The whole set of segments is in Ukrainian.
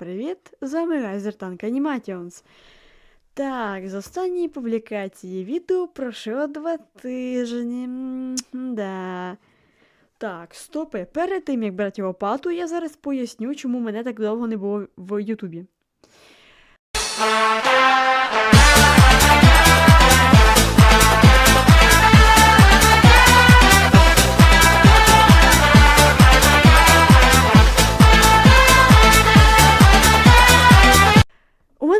привіт! З вами Райзер Танк Animations. Так, з останньої публікації відео пройшло два тижні. Да. Так, стопи. Перед тим як брати лопату, я зараз поясню, чому мене так довго не було в Ютубі.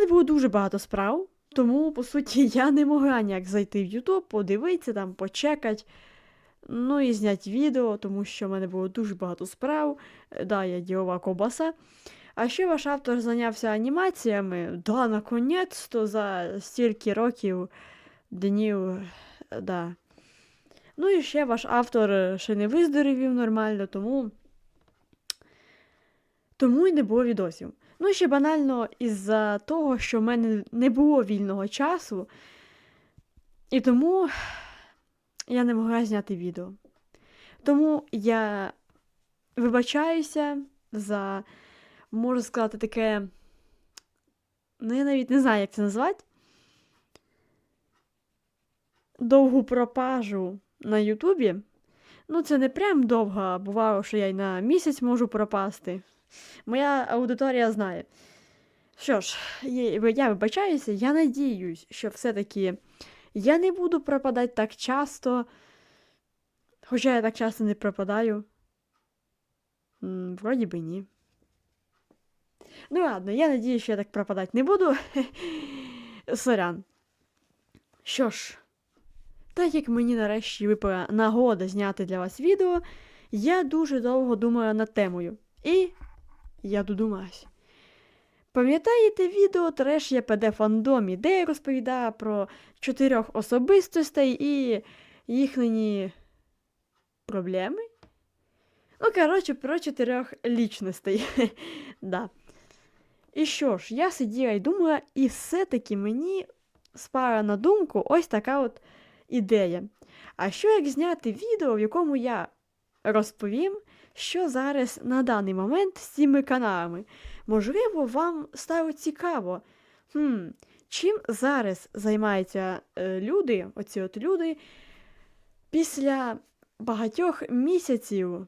Мене було дуже багато справ, тому, по суті, я не могла ніяк зайти в Ютуб, подивитися там, почекати, ну і зняти відео, тому що в мене було дуже багато справ. Да, я ділова ковбаса. А ще ваш автор зайнявся анімаціями. Да, наконець-то за стільки років, днів, да. Ну і ще ваш автор е, ще не виздоровів нормально, тому. Тому й не було відосів. Ну, ще банально із-за того, що в мене не було вільного часу, і тому я не могла зняти відео. Тому я вибачаюся за, можу сказати, таке. Ну, я навіть не знаю, як це назвати. Довгу пропажу на Ютубі. Ну, це не прям довго, а бувало, що я й на місяць можу пропасти. Моя аудиторія знає. Що ж, я вибачаюся, я надіюсь, що все-таки я не буду пропадати так часто. Хоча я так часто не пропадаю. Вроді би ні. Ну ладно, я надіюсь, що я так пропадати не буду. Сорян. Що ж, так як мені нарешті випала нагода зняти для вас відео, я дуже довго думала над темою. І я додумалась. Пам'ятаєте відео Треш ЄПД фандомі, де я розповідала про чотирьох особистостей і їхні проблеми? Ну, коротше, про чотирьох лічностей. да. І що ж, я сиділа і думала, і все-таки мені спала на думку ось така от ідея. А що як зняти відео, в якому я розповім, що зараз на даний момент з цими каналами. Можливо, вам стало цікаво, хм, чим зараз займаються е, люди, оці от люди, після багатьох місяців,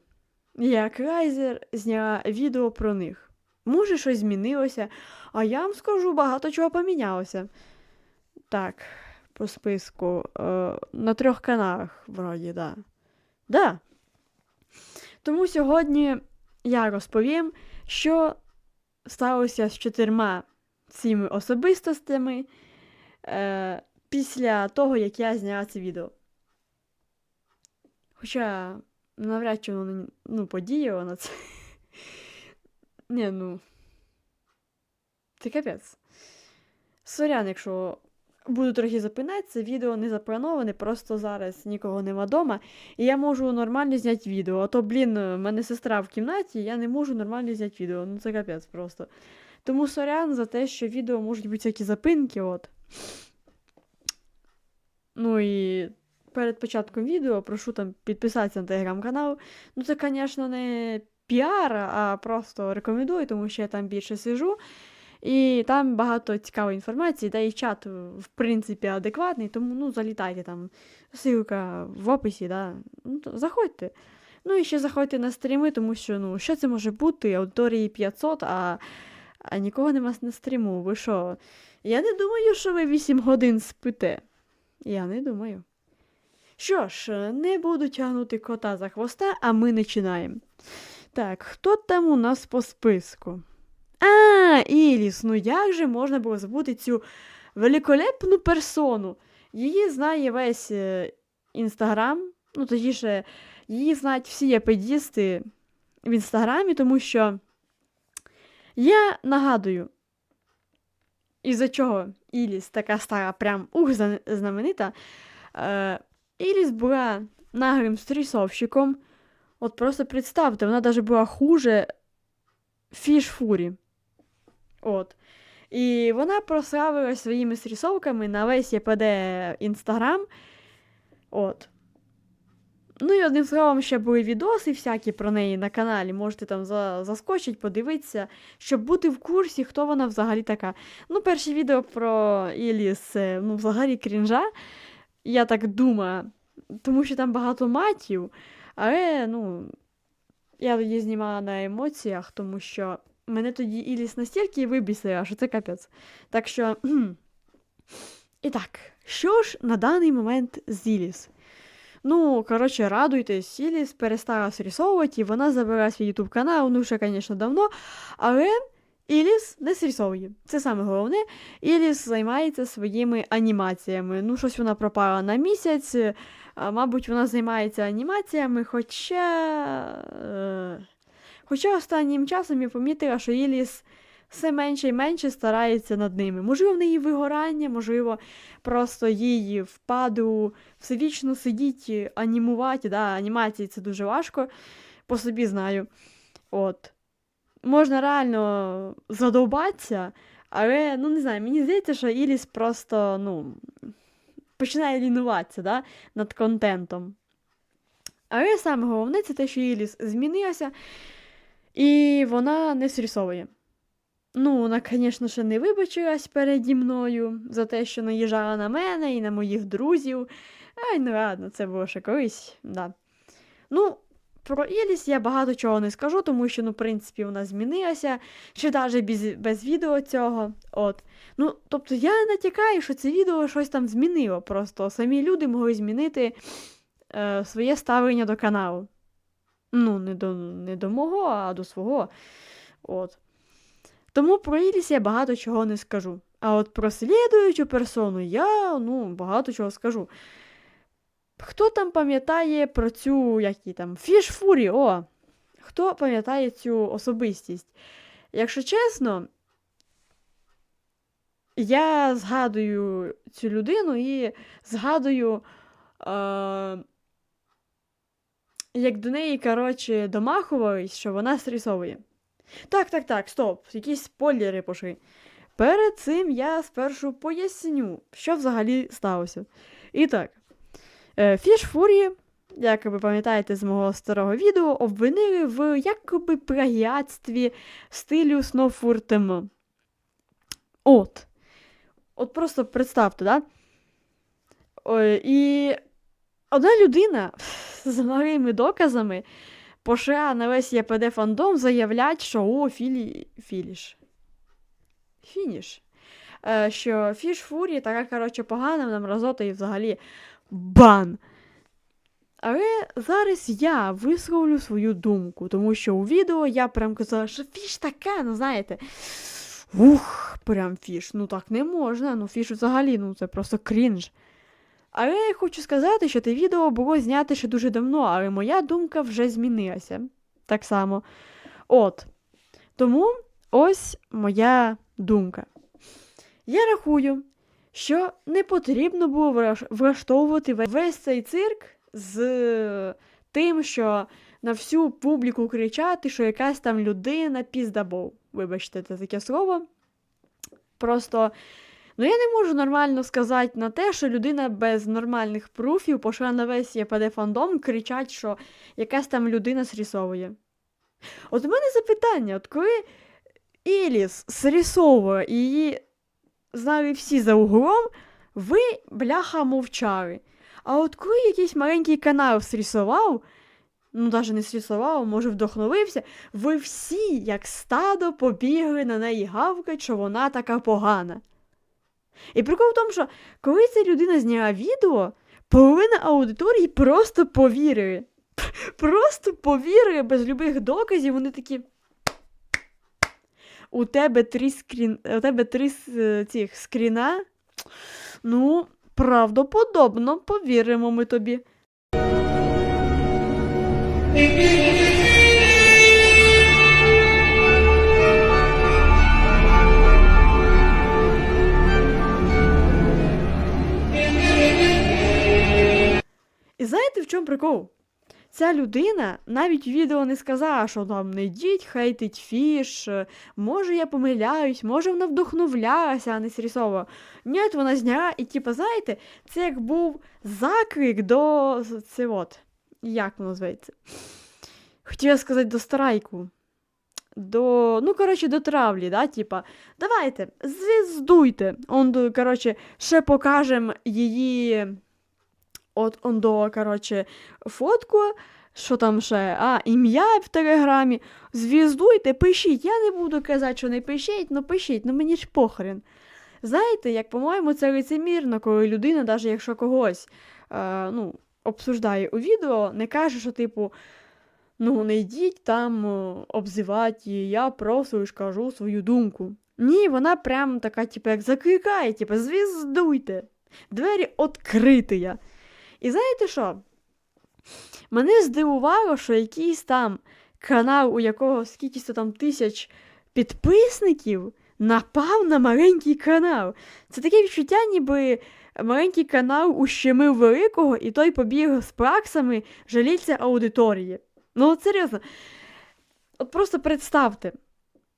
як Райзер зняла відео про них. Може, щось змінилося, а я вам скажу, багато чого помінялося. Так, по списку. Е, на трьох каналах, вроді, да. Да. Тому сьогодні я розповім, що сталося з чотирма цими особистостями е, після того, як я зняла це відео. Хоча навряд чи воно ну, подіяло на це. Ні, ну. Це капець. Сорян, якщо буду трохи запинатися, відео не заплановане, просто зараз нікого нема вдома, і я можу нормально зняти відео. А то, блін, в мене сестра в кімнаті, я не можу нормально зняти відео. Ну це капець просто. Тому сорян за те, що відео можуть бути всякі запинки, от. Ну і перед початком відео прошу там підписатися на телеграм-канал. Ну, це, звісно, не піар, а просто рекомендую, тому що я там більше сижу. І там багато цікавої інформації, да і чат, в принципі, адекватний, тому ну, залітайте там. Ссылка в описі, да. Ну, то заходьте. Ну і ще заходьте на стріми, тому що ну, що це може бути? Аудиторії 500, а, а нікого нема на стріму. Ви що? Я не думаю, що ви 8 годин спите. Я не думаю. Що ж, не буду тягнути кота за хвоста, а ми починаємо. Так, хто там у нас по списку? А, Іліс, ну як же можна було забути цю великолепну персону? Її знає весь е, інстаграм, ну точніше, її знають всі епедісти в інстаграмі, тому що я нагадую, із-за чого Іліс така стара, прям ух, знаменита. Е, Іліс була нагрим стрісовщиком. От просто представте, вона навіть була хуже Фіш Фурі. От. І вона прославилась своїми стрісовками на весь ЄПД Інстаграм. От. Ну і одним словом, ще були відоси всякі про неї на каналі. Можете там за, заскочить, подивитися, щоб бути в курсі, хто вона взагалі така. Ну, перше відео про Ілі це ну, взагалі крінжа. Я так думаю, тому що там багато матів, але ну, я тоді знімала на емоціях, тому що мене тоді Іліс настільки вибісила, що це капець. Так що. І так, що ж на даний момент з Іліс? Ну, коротше, радуйтесь, Іліс перестала срісовувати, і вона забирає свій ютуб канал, ну ще, звісно, давно. Але Іліс не срісовує. Це саме головне. Іліс займається своїми анімаціями. Ну, щось вона пропала на місяць. Мабуть, вона займається анімаціями, хоча. Хоча останнім часом я помітила, що Іліс все менше і менше старається над ними. Можливо, в неї вигорання, можливо, просто її впаду всевічно сидіть, анімувати. Да, анімації це дуже важко, по собі знаю. От. Можна реально задовбатися, але, ну не знаю, мені здається, що Іліс просто, ну, починає лінуватися да, над контентом. Але саме головне це те, що Іліс змінилася, і вона не срісовує. Ну, вона, звісно, ще не вибачилась переді мною за те, що наїжджала на мене і на моїх друзів. Ай, ну ладно, це було ще колись, да. Ну, про Іліс я багато чого не скажу, тому що, ну, в принципі, вона змінилася, чи навіть без, без відео цього. От. Ну, тобто я натякаю, що це відео щось там змінило. Просто самі люди могли змінити е, своє ставлення до каналу. Ну, не до, не до мого, а до свого. От. Тому про Іліс я багато чого не скажу. А от про слідуючу персону я ну, багато чого скажу. Хто там пам'ятає про цю як її там, Фіш Фурі, о! Хто пам'ятає цю особистість? Якщо чесно, я згадую цю людину і згадую, е- як до неї, коротше, домахувались, що вона стрісовує. Так, так, так, стоп, якісь спойлери пошли. Перед цим я спершу поясню, що взагалі сталося. І так, Фіш Фурі, як ви пам'ятаєте з мого старого відео, обвинили в якоби плагіатстві стилю Снофуртем. От. От просто представте, да? Ой, і одна людина з малими доказами пошла на весь ЄПД фандом заявлять, що о, філі... філіш. Фініш. Е, що Фіш Фурі така, коротше, погана, вона мразота і взагалі бан. Але зараз я висловлю свою думку, тому що у відео я прям казала, що фіш така, ну знаєте. Ух, прям фіш. Ну так не можна. Ну фіш взагалі, ну це просто крінж. Але я хочу сказати, що те відео було знято ще дуже давно, але моя думка вже змінилася. Так само. От. Тому ось моя думка. Я рахую, що не потрібно було влаштовувати весь цей цирк з тим, що на всю публіку кричати, що якась там людина піздабов. Вибачте, це таке слово. Просто. Ну, я не можу нормально сказати на те, що людина без нормальних пруфів пошла на весь ЄПД фандом кричать, що якась там людина срісовує. От у мене запитання: от коли Іліс срісовує і її знали всі за углом, ви, бляха, мовчали. А от коли якийсь маленький канал срісував, ну навіть не срісував, може, вдохновився, ви всі, як стадо, побігли на неї гавкать, що вона така погана. І прикол в тому, що коли ця людина зняла відео, половина аудиторії просто повірили. Просто повірили без любих доказів, вони такі. У тебе три скрін... у тебе три е, цих скріна. Ну, правдоподобно, повіримо ми тобі. Знаєте, в чому прикол? Ця людина навіть в відео не сказала, що там не йдіть, хейтить фіш, може я помиляюсь, може вона вдохновлялася, а не срісова. Ні, вона зняла, і типу, знаєте, це як був заклик до це от, Як воно зветься? Хотіла сказати до страйку. До, ну, коротше, до травлі, да, типа, давайте, звіздуйте. Он, коротше, ще покажемо її. От он до, коротше, фотку, що там ще, а, ім'я в телеграмі. Звіздуйте, пишіть. Я не буду казати, що не пишіть, ну пишіть, ну мені ж похрен. Знаєте, як, по-моєму, це лицемірно, коли людина, навіть якщо когось е, ну, обсуждає у відео, не каже, що, типу, ну, не йдіть там е, обзивати я просто ж кажу свою думку. Ні, вона прям така, типу, як закликає, типу, звіздуйте. Двері відкриті. І знаєте що? Мене здивувало, що якийсь там канал, у якого скільки там тисяч підписників, напав на маленький канал. Це таке відчуття, ніби маленький канал ущемив великого, і той побіг з праксами жаліться аудиторії. Ну, от серйозно. От просто представте.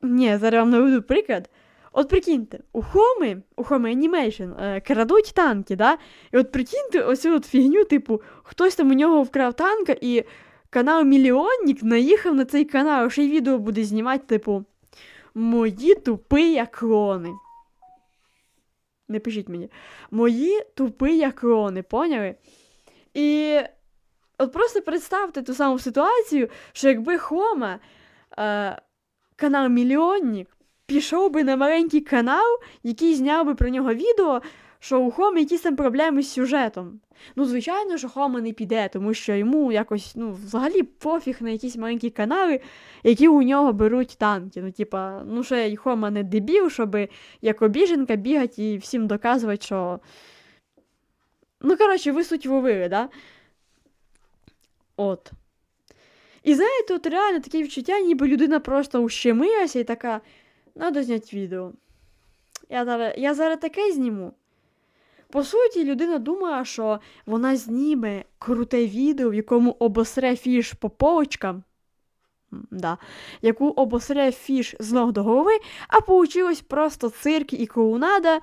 Ні, зараз вам наведу приклад. От прикиньте, у Хоми, у Хоми Animation е, крадуть танки, да? І от прикиньте ось от фігню, типу, хтось там у нього вкрав танка, і канал Мільйонник наїхав на цей канал, ще й відео буде знімати, типу, мої тупі клони. Не пишіть мені. Мої тупі клони, поняли? І от просто представте ту саму ситуацію, що якби Хома, е, канал Мільйонник, пішов би на маленький канал, який зняв би про нього відео, що у Хоми якісь там проблеми з сюжетом. Ну, звичайно, що Хома не піде, тому що йому якось, ну, взагалі пофіг на якісь маленькі канали, які у нього беруть танки. Ну, типа, ну ще й Хома не дебіл, щоб як обіженка бігати і всім доказувати, що. Ну, коротше, ви суть вловили, да? От. І знаєте, от реально таке відчуття, ніби людина просто ущемилася і така. Надо зняти відео. Я зараз, я зараз таке зніму. По суті, людина думає, що вона зніме круте відео, в якому обосре фіш по полочкам, да, яку обосре фіш з ног до голови, а получилось просто цирк і клоунада,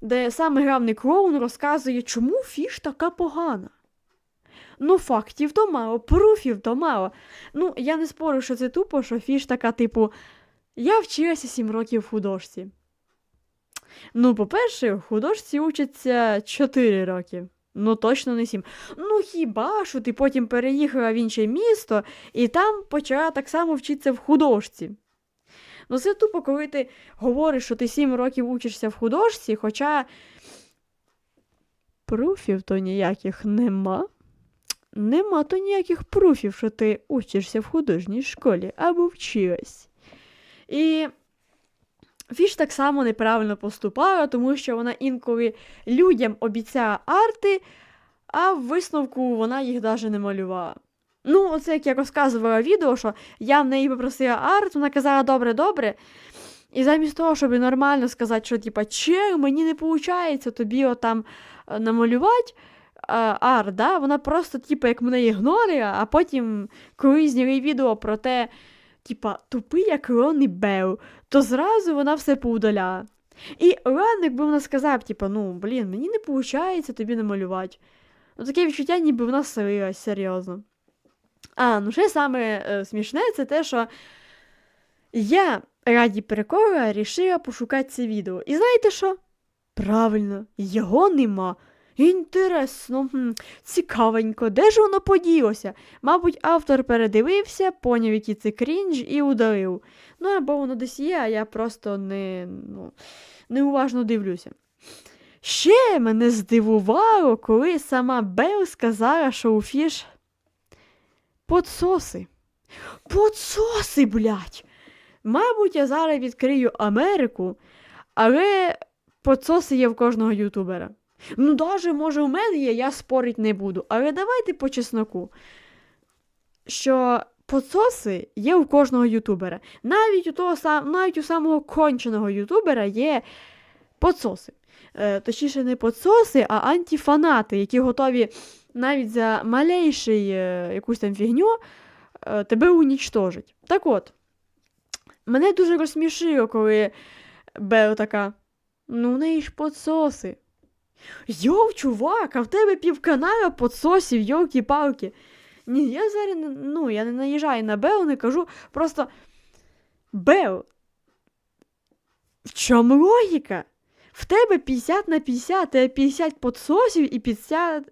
де саме главний клоун розказує, чому фіш така погана. Ну, фактів то мало, пруфів то мало. Ну, я не спорю, що це тупо, що фіш така, типу, я вчилася 7 років в художці. Ну, по-перше, в художці учаться 4 роки. Ну, точно не 7. Ну, хіба що ти потім переїхала в інше місто і там почала так само вчитися в художці. Ну, це тупо, коли ти говориш, що ти 7 років учишся в художці, хоча пруфів то ніяких нема. Нема то ніяких пруфів, що ти учишся в художній школі або вчилась. І Фіш так само неправильно поступала, тому що вона інколи людям обіцяє арти, а в висновку вона їх навіть не малювала. Ну, оце як я розказувала відео, що я в неї попросила арт, вона казала добре, добре. І замість того, щоб нормально сказати, що типа, че, мені не виходить тобі отам е, намалювати е, арт, да? вона просто, типа, як мене ігнорила, а потім, коли зняли відео про те, типа, тупий як Ронні Бел, то зразу вона все поудаляла. І ладно, якби вона сказала, б, типа, ну, блін, мені не виходить тобі намалювати. Ну, таке відчуття, ніби вона силилась, серйозно. А, ну ще саме е, смішне, це те, що я раді прикола рішила пошукати це відео. І знаєте що? Правильно, його нема. Інтересно, цікавенько, де ж воно поділося? Мабуть, автор передивився, поняв, який це крінж, і удалив. Ну, або воно десь є, а я просто не, ну, неуважно дивлюся. Ще мене здивувало, коли сама Бел сказала, що у фіш подсоси. Подсоси, блядь! Мабуть, я зараз відкрию Америку, але подсоси є в кожного ютубера. Ну, даже, може, у мене є, я спорить не буду. Але давайте по чесноку, що подсоси є у кожного ютубера. Навіть у того навіть у самого конченого ютубера є подсоси. Е, точніше, не подсоси, а антифанати, які готові навіть за малейший е, якусь там фігню е, тебе унічтожить. Так от, мене дуже розсмішило, коли Бел така. Ну, в неї ж подсоси. Йоу, чувак, а в тебе півканала подсосів, йолки-палки. Ні, я зараз ну, я не наїжджаю на Бео, не кажу. Просто Бео. В чому логіка? В тебе 50 на 50, тебе 50 подсосів і 50.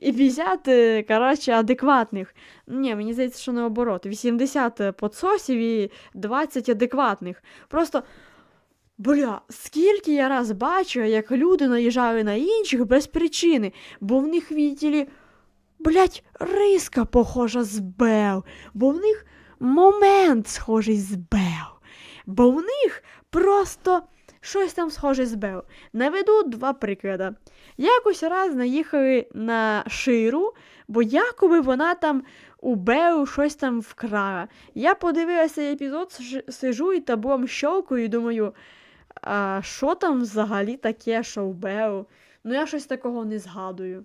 І 50, е, коротше, адекватних. Ні, мені здається, що наоборот. 80 подсосів і 20 адекватних. Просто. Бля, скільки я раз бачу, як люди наїжджали на інших без причини, бо в них відділі, блять, риска похожа з Бел, бо в них момент схожий з Бел, бо в них просто щось там схоже з Бел. Наведу два приклади. Якось раз наїхали на Ширу, бо якоби вона там у Беу щось там вкрала. Я подивилася епізод, сижу і таблом щелкаю і думаю, а що там взагалі таке, Беу? Ну, я щось такого не згадую.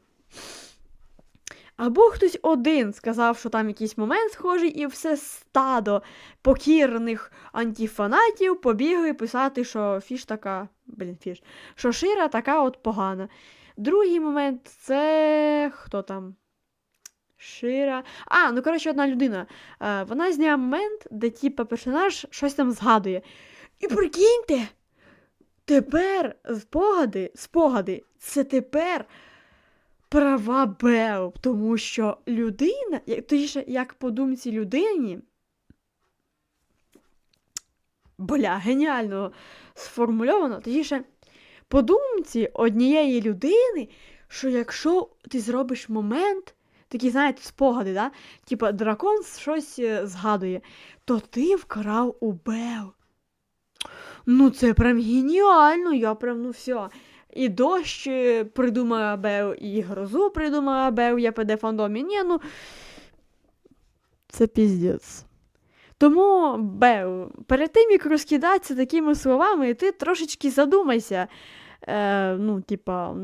Або хтось один сказав, що там якийсь момент схожий, і все стадо покірних антифанатів побігли писати, що фіш така. Блін, фіш, що шира така от погана. Другий момент це хто там? Шира. А, ну коротше, одна людина. Е, вона зняла момент, де типа персонаж щось там згадує. І прикиньте, тепер спогади, спогади, це тепер права Бел, тому що людина, точніше, як по думці людині. Бля, геніально сформульовано, точніше, по думці однієї людини, що якщо ти зробиш момент, такі, знаєте, спогади, да? Типа дракон щось е, згадує, то ти вкрав у Бел. Ну, це прям геніально, я прям, ну все. І дощ е, придумала Бел, і грозу придумала Бел, я ПД фандомі. Ні, ну. Це піздець. Тому, Бел, перед тим, як розкидатися такими словами, ти трошечки задумайся. Е, ну, типа,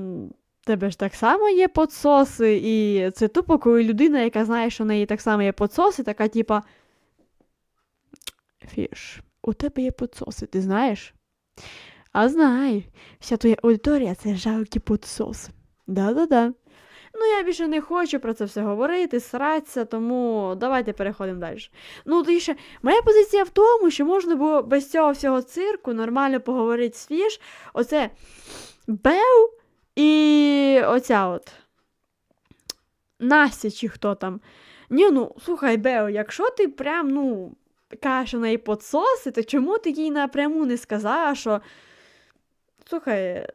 тебе ж так само є подсоси, і це тупо, коли людина, яка знає, що в неї так само є подсоси, така, типа. Фіш, у тебе є подсоси, ти знаєш? А знаю, вся твоя аудиторія це жалкі подсоси. Да-да-да. Ну, я більше не хочу про це все говорити, сратися, тому давайте переходимо далі. Ну, точніше, моя позиція в тому, що можна було без цього всього цирку нормально поговорити з Фіш. Оце Бел і оця от Настя чи хто там. Ні, ну, слухай, Бел, якщо ти прям, ну, кажеш у неї подсоси, то чому ти їй напряму не сказала, що. Слухай,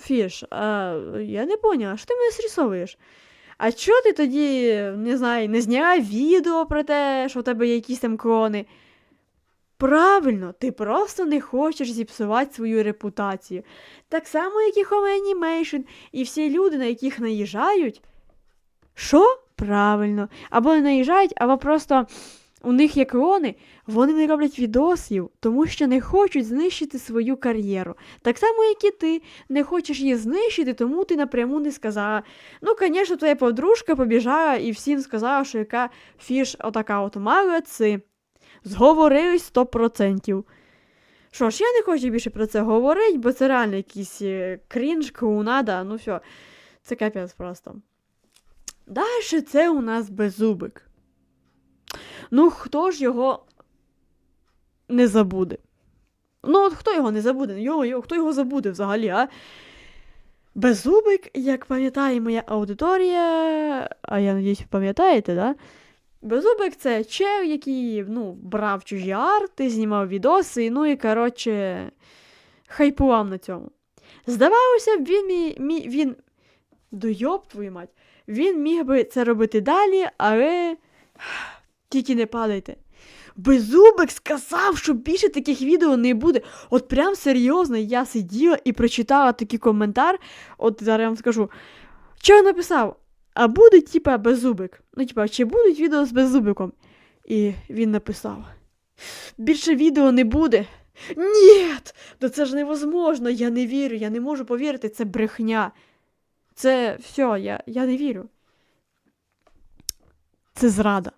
Фіш, а, я не поняла, що ти мене срисовуєш? А чого ти тоді, не знаю, не зняла відео про те, що у тебе є якісь там клони? Правильно, ти просто не хочеш зіпсувати свою репутацію. Так само, як і Home Animation, і всі люди, на яких наїжджають. Що? Правильно. Або не наїжджають, або просто у них є клони, вони не роблять відосів, тому що не хочуть знищити свою кар'єру. Так само, як і ти, не хочеш її знищити, тому ти напряму не сказала. Ну, звісно, твоя подружка побіжала і всім сказала, що яка фіш отака от молодці. Зговорились 100%. Що ж, я не хочу більше про це говорити, бо це реально якийсь е, крінж, клоунада, ну все, це капець просто. Далі це у нас беззубик. Ну, хто ж його не забуде? Ну, от хто його не забуде? Йо, йо, хто його забуде взагалі, а? Беззубик, як пам'ятає моя аудиторія, а я надіюсь, пам'ятаєте, да? Беззубик це чел, який ну, брав чужі арти, знімав відоси, ну і, коротше, хайпував на цьому. Здавалося б, він мі, мі, він. Дойоб твою мать. Він міг би це робити далі, але тільки не падайте. Беззубик сказав, що більше таких відео не буде. От прям серйозно, я сиділа і прочитала такий коментар. От зараз я вам скажу. Що він написав? А буде, типа, беззубик. Ну, типа, чи будуть відео з беззубиком? І він написав: Більше відео не буде. Ні, то це ж невозможно, я не вірю, я не можу повірити, це брехня. Це все, я, я не вірю. Це зрада.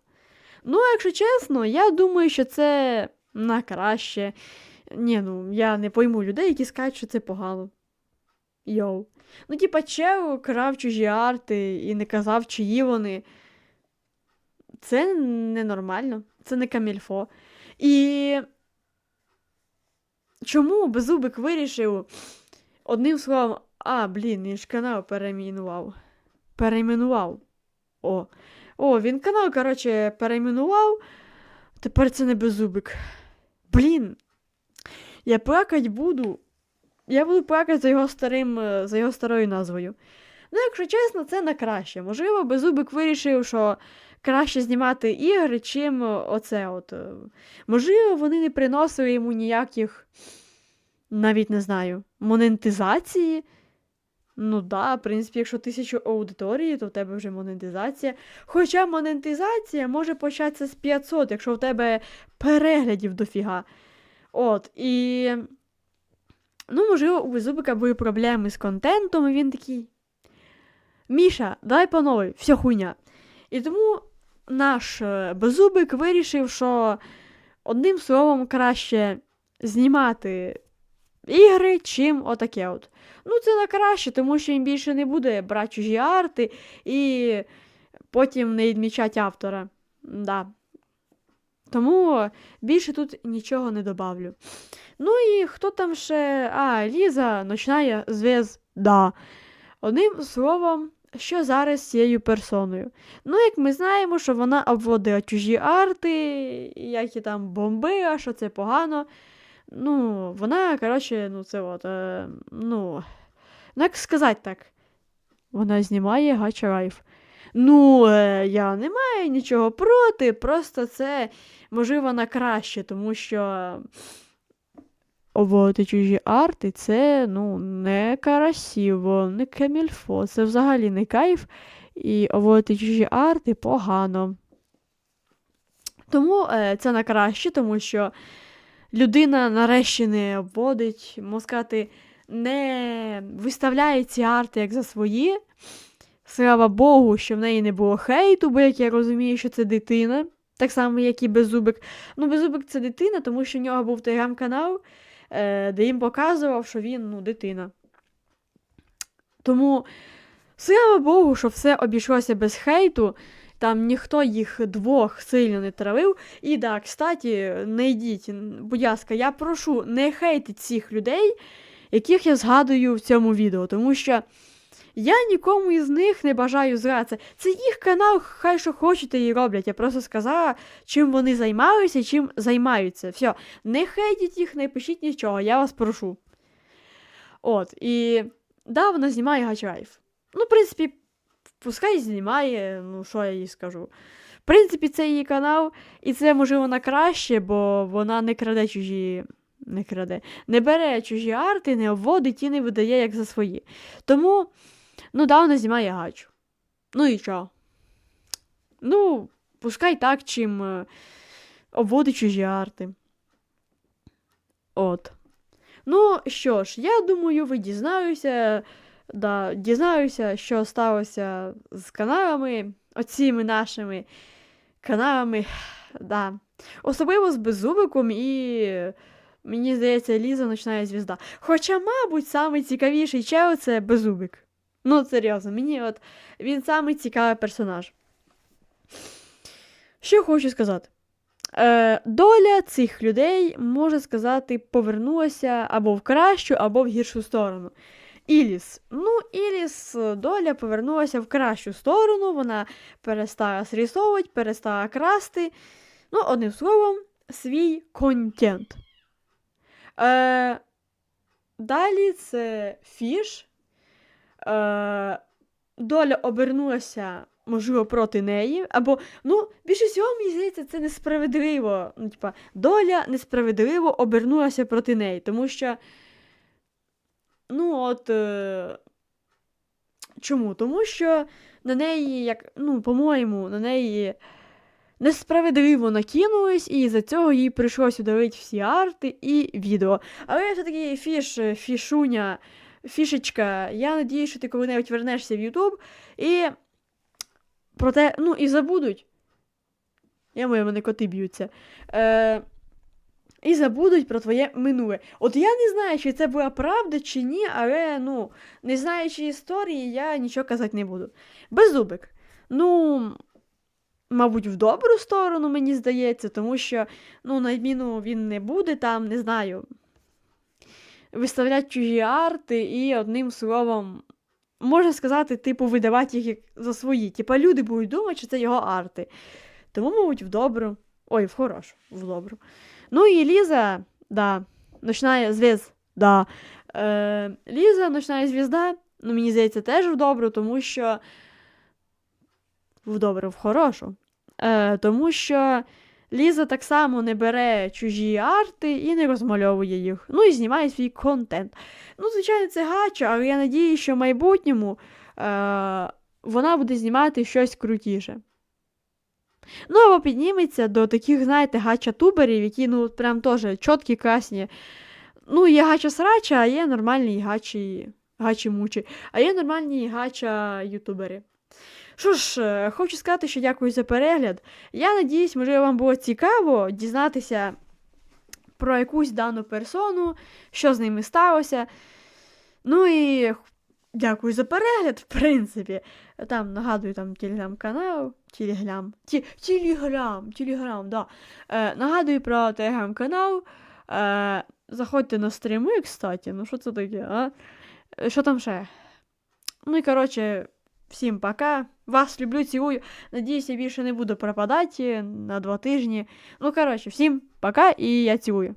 Ну, якщо чесно, я думаю, що це на краще. Ні, ну, я не пойму людей, які скажуть, що це погано. Йоу. Ну, типа, чел крав чужі арти і не казав, чиї вони. це ненормально, це не камільфо. І чому Беззубик вирішив одним словом, а, блін, він ж канал перейменував. Перейменував. О. О, він канал, коротше, перейменував. Тепер це не Беззубик. Блін. Я плакать буду. Я буду плакати за його старим, е, за його старою назвою. Ну, якщо чесно, це на краще. Можливо, Беззубик вирішив, що краще знімати ігри, чим оце от. е. Можливо, вони не приносили йому ніяких, навіть не знаю, монетизації. Ну да, в принципі, якщо тисячу аудиторії, то в тебе вже монетизація. Хоча монетизація може початися з 500, якщо в тебе переглядів дофіга. От, і. Ну, можливо, у Беззубика були проблеми з контентом, і він такий. Міша, дай по новій, все хуйня. І тому наш е, Беззубик вирішив, що одним словом краще знімати ігри, чим отаке от. Ну, це на краще, тому що він більше не буде брати чужі арти і потім не відмічати автора. Да. Тому більше тут нічого не добавлю. Ну і хто там ще. А, Ліза, ночна звезда. Одним словом, що зараз з цією персоною. Ну, як ми знаємо, що вона обводила чужі арти, як і там бомбила, що це погано. Ну, вона, коротше, ну, це от, е, ну, ну, як сказати так, вона знімає гача лайф. Ну, е, я не маю нічого проти, просто це, можливо, на краще, тому що обводити чужі арти це, ну, не красиво, не камільфо, це взагалі не кайф, і обводити чужі арти погано. Тому е, це на краще, тому що людина нарешті не обводить, можна сказати, не виставляє ці арти як за свої. Слава Богу, що в неї не було хейту, бо як я розумію, що це дитина, так само, як і Беззубик. Ну, Беззубик це дитина, тому що в нього був телеграм-канал, е, де їм показував, що він ну, дитина. Тому, слава Богу, що все обійшлося без хейту. Там ніхто їх двох сильно не травив. І да, кстати, не йдіть, будь ласка, я прошу, не хейтіть цих людей, яких я згадую в цьому відео, тому що я нікому із них не бажаю зла. Це, їх канал, хай що хочете і роблять. Я просто сказала, чим вони займалися чим займаються. Все, не хейтіть їх, не пишіть нічого, я вас прошу. От, і да, вона знімає гачрайф. Ну, в принципі, пускай знімає, ну що я їй скажу. В принципі, це її канал, і це, можливо, на краще, бо вона не краде чужі. Не краде, не бере чужі арти, не обводить і не видає як за свої. Тому, ну, да, вона знімає гачу. Ну і що? Ну, пускай так, чим е, обводить чужі арти. От. Ну, що ж, я думаю, ви дізнаюся. Да, дізнаюся, що сталося з каналами, оціми нашими каналами. Да. Особливо з Беззубиком і, мені здається, Ліза Ночна звізда. Хоча, мабуть, найцікавіший чел це Беззубик. Ну, серйозно, мені от він самий цікавий персонаж. Що хочу сказати. Е, Доля цих людей, можна сказати, повернулася або в кращу, або в гіршу сторону. Іліс. Ну, Іліс доля повернулася в кращу сторону, вона перестала срісовувати, перестала красти. Ну, одним словом, свій контент. Е, Далі це фіш. Е, Доля обернулася, можливо, проти неї. Або, ну, більше всього, мені здається, це несправедливо. Ну, типа, доля несправедливо обернулася проти неї, тому що. Ну, от. Е... Чому? Тому що на неї, як, ну, по-моєму, на неї несправедливо накинулись, і за цього їй прийшлось удалити всі арти і відео. Але все-таки фіш, фішуня, фішечка, я надію, що ти коли-небудь вернешся в Ютуб і проте, ну, і забудуть. Я маю, мене коти б'ються. Е, і забудуть про твоє минуле. От я не знаю, чи це була правда, чи ні, але, ну, не знаючи історії, я нічого казати не буду. Беззубик. Ну, мабуть, в добру сторону, мені здається, тому що, ну, на відміну він не буде там, не знаю, виставляти чужі арти і одним словом, можна сказати, типу, видавати їх за свої. Типа люди будуть думати, що це його арти. Тому, мабуть, в добру. Ой, в хорошу, в добру. Ну і Ліза, да, ночная звезда. Да. Е, Ліза, ночна звізда, ну, мені здається, теж в добру, тому що. В добру, в хорошу. Е, тому що Ліза так само не бере чужі арти і не розмальовує їх. Ну і знімає свій контент. Ну, звичайно, це гача, але я надію, що в майбутньому е, вона буде знімати щось крутіше. Ну, або підніметься до таких, знаєте, гача-туберів, які, ну, прям теж чіткі, красні. Ну, є гача срача, а є нормальні гачі, гачі мучі, а є нормальні гача ютубери. Що ж, е, хочу сказати, що дякую за перегляд. Я надіюсь, можливо, вам було цікаво дізнатися про якусь дану персону, що з ними сталося. Ну і дякую за перегляд, в принципі. Там нагадую там телеграм-канал. Телеграм. Телеграм, телеграм, да. Е, нагадую про телеграм-канал. Е, заходьте на стріми, кстати. Ну, що це таке, а? Е, Що там ще? Ну і коротше, всім пока. Вас люблю, цілую. Надіюсь, я більше не буду пропадати на два тижні. Ну, коротше, всім пока і я цілую.